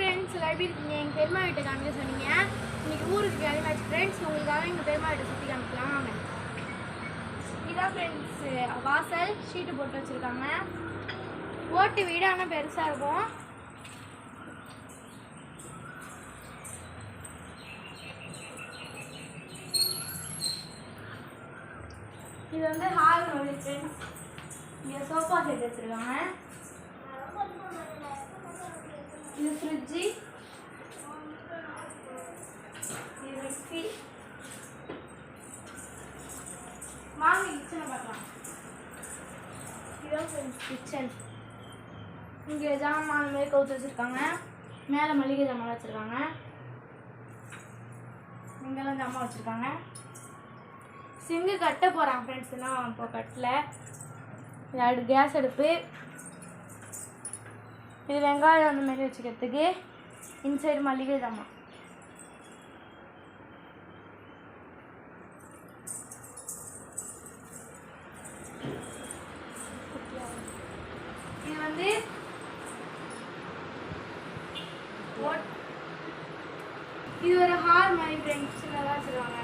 Friends எப்படி இருக்கீங்க? எங்கள் பெருமா வீட்டை காமிக்க சொன்னீங்க. இன்னைக்கு ஊருக்கு கிளம்பியாச்சு ஃப்ரெண்ட்ஸ் உங்களுக்காக எங்கள் பெருமா வீட்டை சுற்றி காமிக்கலாம். இதான் ஃப்ரெண்ட்ஸ் வாசல் ஷீட்டு போட்டு வச்சுருக்காங்க. ஓட்டு வீடு ஆனால் பெருசாக இருக்கும். இது வந்து ஹால் ஃப்ரெண்ட்ஸ் இங்கே சோஃபா செட் வச்சுருக்காங்க. இது ஃப்ரிட்ஜு இது மிக்ஸி வாங்க கிச்சனை பார்க்கலாம் இதுதான் கிச்சன் இங்கே ஜாமான் மாரி கவுத்து வச்சுருக்காங்க. மேலே மளிகை ஜாமான் வச்சுருக்காங்க. இங்கெல்லாம் ஜாமான் வச்சுருக்காங்க. சிங்கு கட்ட போகிறாங்க ஃப்ரெண்ட்ஸ்லாம் இப்போ கட்டில். கேஸ் அடுப்பு. இது வெங்காயம் அந்த மாதிரி வச்சுக்கிறதுக்கு இன்சைடு மளிகை தாம்மா இது வந்து இது ஒரு ஹார் மாதிரி ஃப்ரெண்ட்ஸ் சின்னதாக வச்சுருவாங்க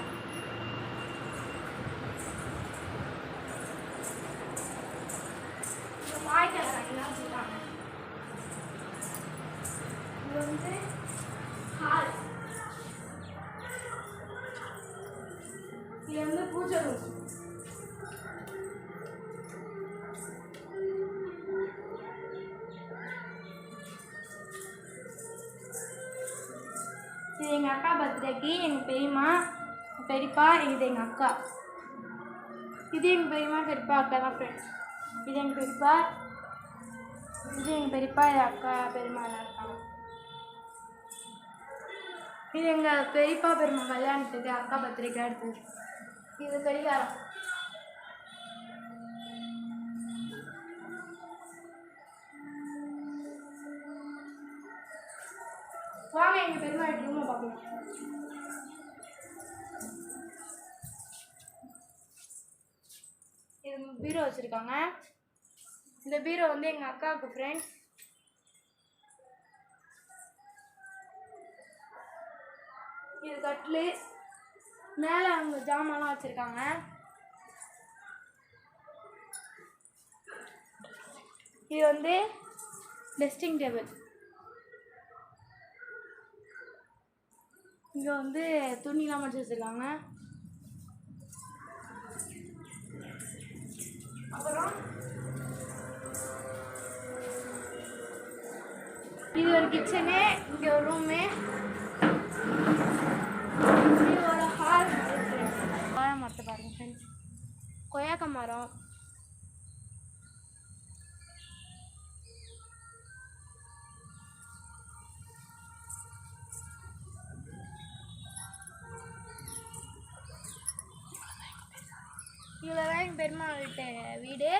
வாய்க்கால் தண்ணிலாம் வச்சுருக்காங்க இது வந்து ஹால் இது வந்து பூஜை ரூம் இது எங்கள் அக்கா பர்த்டேக்கு எங்கள் பெரியம்மா பெரியப்பா இது எங்கள் அக்கா. இது எங்கள் பெரியம்மா பெரியப்பா அக்கா தான் ஃப்ரெண்ட்ஸ் இது எங்கள் பெரியப்பா இது எங்கள் பெரியப்பா இது அக்கா பெரியம்மா தான் இருக்காங்க. இது எங்கள் பெரியப்பா பெரியம்மா கல்யாணத்துக்கு அக்கா பத்திரிக்கை எடுத்தது. இது கடிகாரம். வாங்க எங்கள் பெருமா ரூமை பார்க்கலாம். இது பீரோ வச்சுருக்காங்க. இந்த பீரோ வந்து எங்கள் அக்காவுக்கு ஃப்ரெண்ட்ஸ் இது கட்லு மேலே அவங்க ஜாமான்லாம் வச்சுருக்காங்க. இது வந்து டெஸ்டிங் டேபிள் இங்கே வந்து துணிலாம் மடிச்சு வச்சுருக்காங்க. அப்புறம் இது ஒரு கிச்சனு இங்கே ஒரு ரூமு இது ஒரு ஹால் வாழை மரத்தை பாருங்க ஃப்ரெண்ட்ஸ் கொய்யாக்க மரம். இவ்வளோ தான் எங்கள் பெருமாள் வீட்டு வீடு.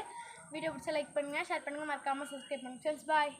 வீடியோ பிடிச்சா லைக் பண்ணுங்கள் ஷேர் பண்ணுங்கள் மறக்காமல் சப்ஸ்கிரைப் பண்ணுங்கள் ஃப்ரெண்ட்ஸ் பாய்